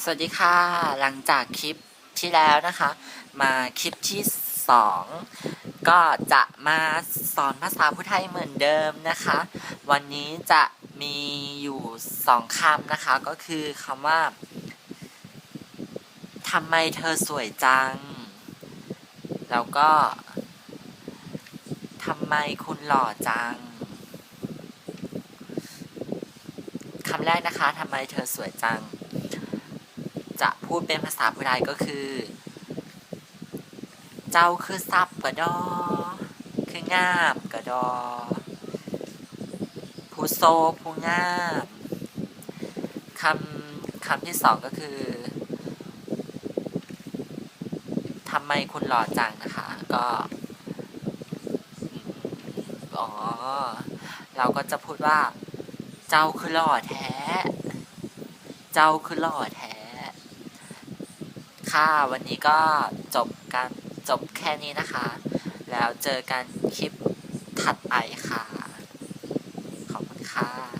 สวัสดีค่ะ หลังจากคลิปที่แล้วนะคะ มาคลิปที่สองก็จะมาสอนภาษาพุทไทยเหมือนเดิมนะคะ วันนี้จะมีอยู่สองคำนะคะ ก็คือคำว่าทำไมเธอสวยจัง แล้วก็ทำไมคุณหล่อจังคำแรกนะคะทำไมเธอสวยจัง จะพูดเป็นภาษาพุทธไทยก็คือ เจ้าคือซับกระดอ คืองามกระดอ ผู้โซผู้งามคำคำที่สองก็คือทำไมคุณหล่อจังนะคะ ก็อ๋อเราก็จะพูดว่า เจ้าคือหล่อแท้ เจ้าคือหล่อแท้ ค่ะ วันนี้ก็จบการจบแค่นี้นะคะ แล้วเจอกันคลิปถัดไปค่ะ ขอบคุณค่ะ